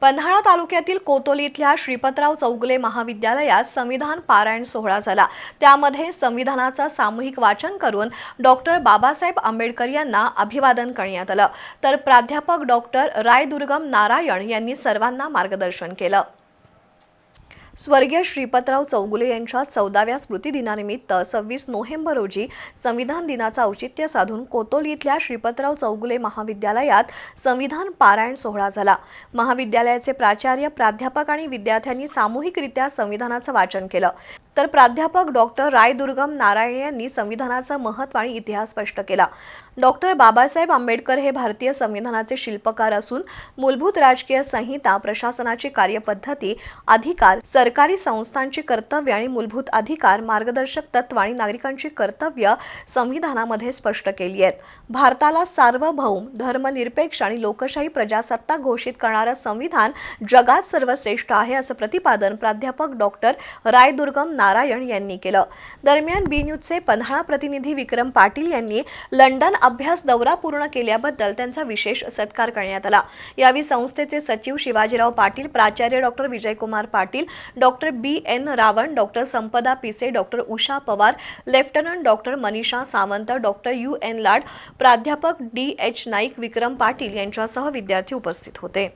पन्हाळा तालुक्यातील कोतोली इथल्या श्रीपतराव चौगुले महाविद्यालयात संविधान पारायण सोहळा झाला. त्यामध्ये संविधानाचा सामूहिक वाचन करून डॉक्टर बाबासाहेब आंबेडकर यांना अभिवादन करण्यात आलं. तर प्राध्यापक डॉक्टर रायदुर्गम नारायण यांनी सर्वांना मार्गदर्शन केलं. स्वर्गीय श्रीपतराव चौगुले यांच्या चौदाव्या स्मृतिदिनानिमित्त सव्वीस नोव्हेंबर रोजी संविधान दिनाचं औचित्य साधून कोतोली इथल्या श्रीपतराव चौगुले महाविद्यालयात संविधान पारायण सोहळा झाला. महाविद्यालयाचे प्राचार्य प्राध्यापक आणि विद्यार्थ्यांनी सामूहिकरित्या संविधानाचं वाचन केलं. तर प्राध्यापक डॉक्टर रायदुर्गम नारायण यांनी संविधानाचं महत्त्व आणि इतिहास स्पष्ट केला. डॉक्टर बाबासाहेब आंबेडकर हे भारतीय संविधानाचे शिल्पकार असून मूलभूत राजकीय संहिता प्रशासनाची कार्यपद्धती अधिकार सरकारी संस्थांची कर्तव्य आणि मूलभूत अधिकार मार्गदर्शक तत्व आणि नागरिकांची कर्तव्य संविधानामध्ये स्पष्ट केली आहेत. भारताला सार्वभौम धर्मनिरपेक्ष आणि लोकशाही प्रजासत्ताक घोषित करणारं संविधान जगात सर्वश्रेष्ठ आहे असं प्रतिपादन प्राध्यापक डॉक्टर रायदुर्गम नारायण यांनी केलं. दरम्यान बी न्यूजचे पन्हाळा प्रतिनिधी विक्रम पाटील यांनी लंडन अभ्यास दौरा पूर्ण केल्याबद्दल त्यांचा विशेष सत्कार करण्यात आला. यावेळी संस्थेचे सचिव शिवाजीराव पाटील प्राचार्य doctor Vijaykumar Patil doctor B N Ravan doctor Sampada Pise doctor Usha Pawar lieutenant doctor Manisha Sawant doctor U N Lad प्राध्यापक डी एच नाईक विक्रम पाटील यांच्यासह विद्यार्थी उपस्थित होते.